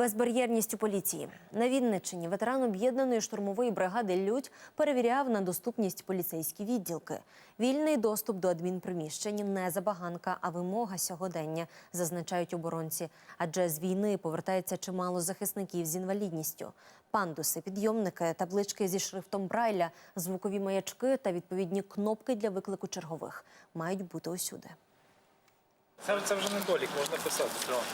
Безбар'єрність у поліції на Вінниччині ветеран об'єднаної штурмової бригади Людь перевіряв на доступність поліцейські відділки. Вільний доступ до адмінприміщень не забаганка, а вимога сьогодення, зазначають оборонці. Адже з війни повертається чимало захисників з інвалідністю. Пандуси, підйомники, таблички зі шрифтом Брайля, звукові маячки та відповідні кнопки для виклику чергових мають бути усюди. Це, це вже недолік, можна писати.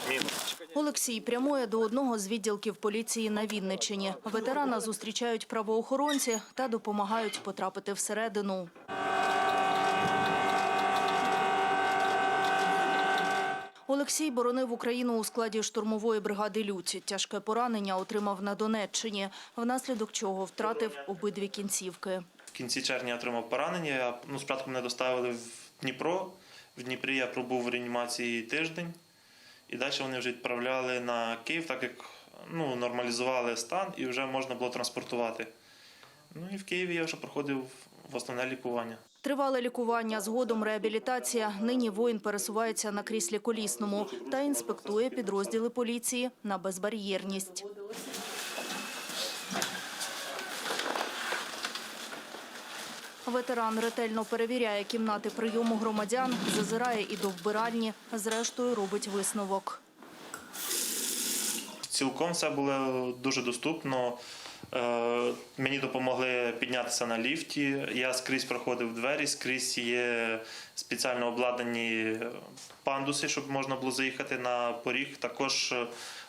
Мінус. Олексій прямує до одного з відділків поліції на Вінниччині. Ветерана зустрічають правоохоронці та допомагають потрапити всередину. Олексій боронив Україну у складі штурмової бригади «Людь». Тяжке поранення отримав на Донеччині, внаслідок чого втратив обидві кінцівки. В кінці червня отримав поранення. Ну, спочатку мене доставили в Дніпро. В Дніпрі я пробув в реанімації тиждень. І далі вони вже відправляли на Київ, так як ну, нормалізували стан і вже можна було транспортувати. Ну і в Києві я вже проходив в основне лікування. Тривале лікування, згодом реабілітація. Нині воїн пересувається на кріслі колісному та інспектує підрозділи поліції на безбар'єрність. Ветеран ретельно перевіряє кімнати прийому громадян, зазирає і до вбиральні, зрештою робить висновок. Цілком все було дуже доступно. Е, Мені допомогли піднятися на ліфті. Я скрізь проходив двері, скрізь є спеціально обладнані пандуси, щоб можна було заїхати на поріг. Також е,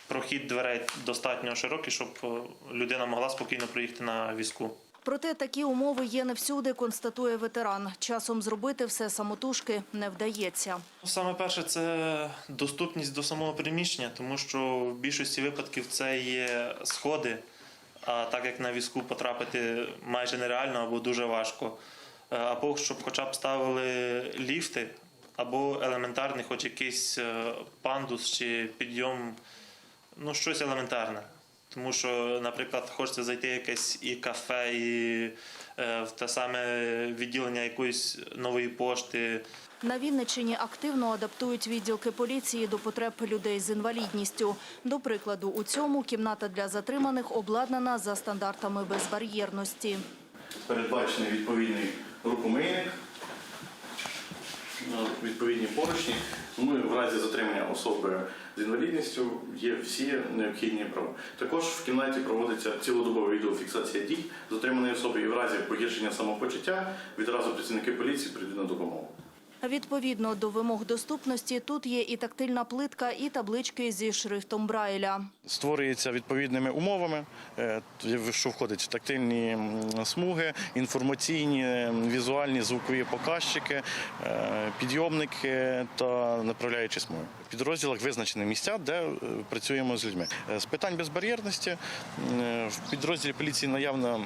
прохід дверей достатньо широкий, щоб е, людина могла спокійно проїхати на візку. Проте такі умови є не всюди, констатує ветеран. Часом зробити все самотужки не вдається. Ну, Саме перше це доступність до самого приміщення, тому що в більшості випадків це є сходи. А так як на візку потрапити майже нереально або дуже важко. Е, Або щоб хоча б ставили ліфти, або елементарний, хоч якийсь е, пандус чи підйом, ну щось елементарне. Тому що, наприклад, хочеться зайти в якесь і кафе, і е, в те саме відділення якоїсь нової пошти. На Вінниччині активно адаптують відділки поліції до потреб людей з інвалідністю. До прикладу, у цьому кімната для затриманих обладнана за стандартами безбар'єрності. передбачений відповідний рукомийник, відповідні поручні. Ми в разі затримання особи з інвалідністю є всі необхідні права. Також в кімнаті проводиться цілодобова відеофіксація дій затриманої особи і в разі погіршення самопочуття відразу працівники поліції прийдуть на допомогу. Відповідно до вимог доступності, тут є і тактильна плитка, і таблички зі шрифтом Брайля. створюється відповідними умовами, е, що входить тактильні смуги, інформаційні, візуальні, звукові показчики, е, підйомники та направляючі смуги. В підрозділах визначені місця, де е, працюємо з людьми. З питань безбар'єрності в підрозділі поліції наявна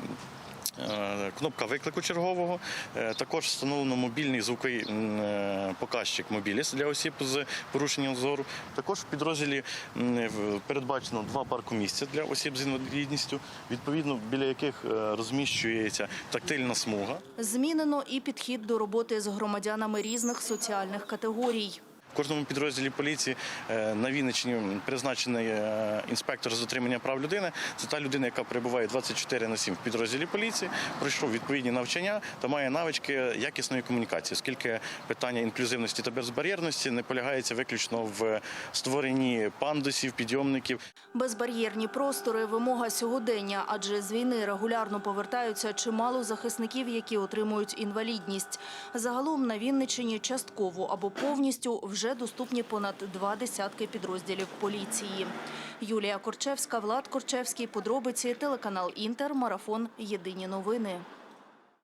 Кнопка виклику чергового. Е, Також встановлено мобільний звуковий е, показчик мобіліс для осіб з порушенням зору. Також в підрозділі передбачено два паркомісця для осіб з інвалідністю, відповідно біля яких е, розміщується тактильна смуга. Змінено і підхід до роботи з громадянами різних соціальних категорій. Кожному підрозділі поліції е, на Вінниччині призначений е, інспектор з дотримання прав людини. Це та людина, яка перебуває 24 на 7 в підрозділі поліції, пройшов відповідні навчання та має навички якісної комунікації, оскільки питання інклюзивності та безбар'єрності не полягається виключно в створенні пандусів, підйомників. Безбар'єрні простори – вимога сьогодення, адже з війни регулярно повертаються чимало захисників, які отримують інвалідність. Загалом на Вінниччині частково або повністю вже доступні понад два десятки підрозділів поліції. Юлія Корчевська, Влад Корчевський, подробиці, телеканал Інтер, марафон, єдині новини.